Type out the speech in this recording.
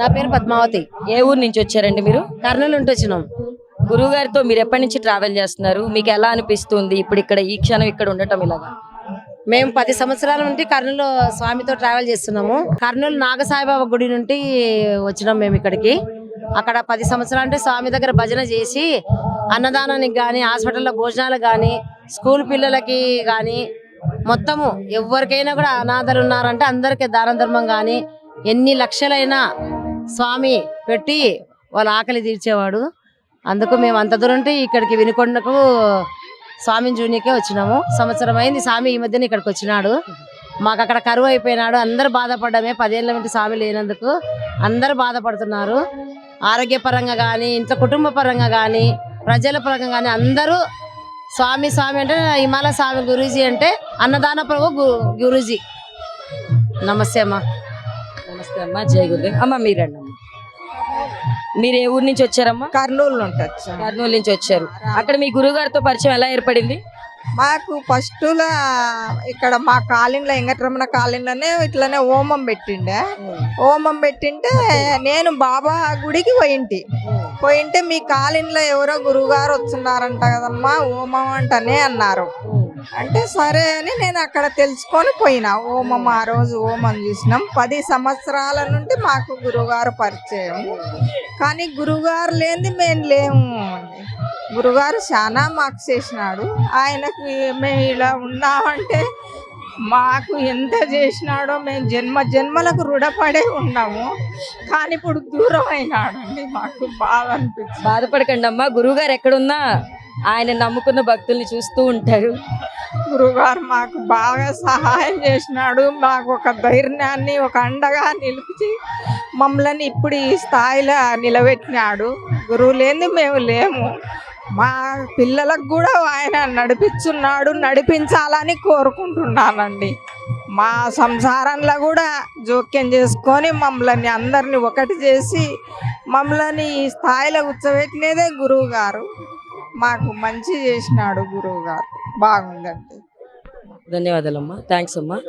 నా పేరు పద్మావతి. ఏ ఊరు నుంచి వచ్చారండి మీరు? కర్నూలు నుండి వచ్చినాం. గురువు గారితో మీరు ఎప్పటి నుంచి ట్రావెల్ చేస్తున్నారు? మీకు ఎలా అనిపిస్తుంది? ఇప్పుడు ఇక్కడ ఈ క్షణం ఇక్కడ ఉండటం ఇలాగా? మేము పది సంవత్సరాల నుండి కర్నూలు స్వామితో ట్రావెల్ చేస్తున్నాము. కర్నూలు నాగసాయిబాబా గుడి నుండి వచ్చినాం మేము ఇక్కడికి. అక్కడ పది సంవత్సరాల నుండి స్వామి దగ్గర భజన చేసి అన్నదానానికి కానీ హాస్పిటల్లో భోజనాలకు కానీ స్కూల్ పిల్లలకి కానీ మొత్తము ఎవరికైనా కూడా అనాథలు ఉన్నారంటే అందరికీ దాన ధర్మం కానీ ఎన్ని లక్షలైనా స్వామి పెట్టి వాళ్ళ ఆకలి తీర్చేవాడు. అందుకు మేము అంత దూరం ఉంటే ఇక్కడికి వినుకొండకు స్వామి జూనికే వచ్చినాము. సంవత్సరం అయింది స్వామి ఈ మధ్యన ఇక్కడికి వచ్చినాడు. మాకు అక్కడ కరువు అయిపోయినాడు. అందరు బాధపడ్డమే. పదేళ్ళ నుండి స్వామి లేనందుకు అందరు బాధపడుతున్నారు. ఆరోగ్యపరంగా కానీ ఇంట్లో కుటుంబ పరంగా కానీ ప్రజల పరంగా కానీ అందరూ స్వామి స్వామి అంటే హిమాలయ స్వామి గురూజీ అంటే అన్నదాన ప్రభు గు- గురూజీ. నమస్తే అమ్మా. నమస్తే అమ్మా జై గురుదేవ్. అమ్మ మీరండి అమ్మ మీరు ఏ ఊరు నుంచి వచ్చారమ్మా? కర్నూలు నుండి వచ్చాం కర్నూలు నుంచి వచ్చారు. అక్కడ మీ గురువు గారితో పరిచయం ఎలా ఏర్పడింది? మాకు ఫస్టులా ఇక్కడ మా కాలనీలో వెంకటరమణ కాలనీలోనే ఇట్లనే హోమం పెట్టిండే. హోమం పెట్టింటే నేను బాబా గుడికి పోయింటి. పోయింటే మీ కాలనీలో ఎవరో గురువుగారు వస్తున్నారంట కదమ్మా హోమం అంటనే అన్నారు. అంటే సరే అని నేను అక్కడ తెలుసుకొని పోయినా. ఓమం ఆ రోజు ఓమం చూసినాం. పది సంవత్సరాల నుండి మాకు గురువుగారు పరిచయం. కానీ గురువుగారు లేనిది మేము లేము అండి. గురుగారు చాలా మాకు చేసినాడు. ఆయనకు మేము ఇలా ఉన్నామంటే మాకు ఎంత చేసినాడో మేము జన్మ జన్మలకు రుణపడే ఉన్నాము. కానీ ఇప్పుడు దూరం అయినాడండి మాకు బాధ అనిపించింది బాధపడకండి అమ్మా గురువుగారు ఎక్కడున్నా ఆయన నమ్ముకున్న భక్తుల్ని చూస్తూ ఉంటారు. గురుగారు మాకు బాగా సహాయం చేసినాడు. మాకు ఒక ధైర్యాన్ని ఒక అండగా నిలిచి మమ్మల్ని ఇప్పుడు ఈ స్థాయిలో నిలబెట్టినాడు. గురువు లేని మేము లేము. మా పిల్లలకు కూడా ఆయన నడిపిస్తున్నాడు నడిపించాలని కోరుకుంటున్నానండి. మా సంసారంలో కూడా జోక్యం చేసుకొని మమ్మల్ని అందరినీ ఒకటి చేసి మమ్మల్ని ఈ స్థాయిలో కూర్చోబెట్టినదే గురువు గారు మాకు మంచి చేసినాడు గురువు గారు. బాగుందండి. ధన్యవాదాలమ్మా. థ్యాంక్స్ అమ్మా.